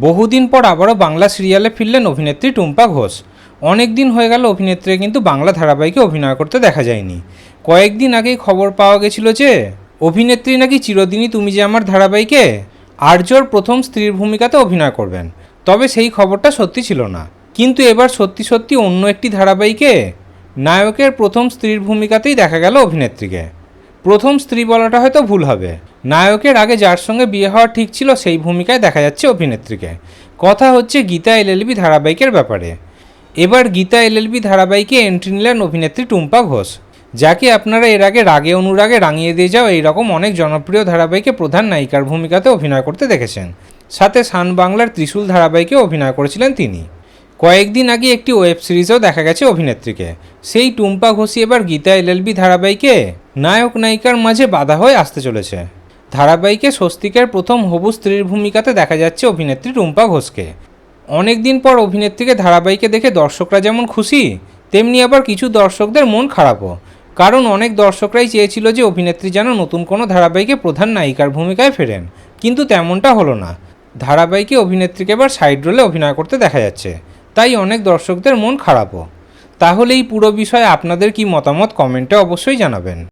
বহুদিন পর আবারও বাংলা সিরিয়ালে ফিরলেন অভিনেত্রী টুম্পা ঘোষ। অনেক দিন হয়ে গেল অভিনেত্রী কিন্তু বাংলা ধারাবাহিকে অভিনয় করতে দেখা যায়নি। কয়েকদিন আগেই খবর পাওয়া গেছিল যে, অভিনেত্রী নাকি চিরদিনই তুমি যে আমার ধারাবাহিকে, আর্যর প্রথম স্ত্রীর ভূমিকাতে অভিনয় করবেন। তবে সেই খবরটা সত্যি ছিল না। কিন্তু এবার সত্যি সত্যি অন্য একটি ধারাবাহিকে, নায়কের প্রথম স্ত্রীর ভূমিকাতেই দেখা গেল অভিনেত্রীকে। প্রথম স্ত্রী বলাটা হয়তো ভুল হবে। নায়কের আগে যার সঙ্গে বিয়ে হওয়া ঠিক ছিল সেই ভূমিকায় দেখা যাচ্ছে অভিনেত্রীকে। কথা হচ্ছে গীতা এলএলবি ধারাবাহিকের ব্যাপারে। এবার গীতা এলএলবি ধারাবাহিকে এন্ট্রি নিলেন অভিনেত্রী টুম্পা ঘোষ। যাকে আপনারা এর আগে রাগে অনুরাগে রাঙিয়ে দিয়ে যাও এইরকম অনেক জনপ্রিয় ধারাবাহিকে প্রধান নায়িকার ভূমিকাতে অভিনয় করতে দেখেছেন। সাথে সান বাংলার ত্রিশূল ধারাবাহিকে অভিনয় করেছিলেন তিনি। কয়েকদিন আগে একটি ওয়েব সিরিজেও দেখা গেছে অভিনেত্রীকে। সেই টুম্পা ঘোষী এবার গীতা এলএলবি ধারাবাহিকে নায়ক নায়িকার মাঝে বাধা হয়ে আসতে চলেছে। ধারাবাহিকে স্বস্তিকের প্রথম হবু স্ত্রীর ভূমিকাতে দেখা যাচ্ছে অভিনেত্রী রুম্পা ঘোষকে। অনেকদিন পর অভিনেত্রীকে ধারাবাহিকে দেখে দর্শকরা যেমন খুশি, তেমনি আবার কিছু দর্শকদের মন খারাপও। কারণ অনেক দর্শকরাই চেয়েছিল যে অভিনেত্রী যেন নতুন কোনো ধারাবাহিকে প্রধান নায়িকার ভূমিকায় ফেরেন, কিন্তু তেমনটা হলো না। ধারাবাহিকে অভিনেত্রীকে এবার সাইড রোলে অভিনয় করতে দেখা যাচ্ছে, তাই অনেক দর্শকদের মন খারাপও। তাহলে এই পুরো বিষয়ে আপনাদের কি মতামত কমেন্টে অবশ্যই জানাবেন।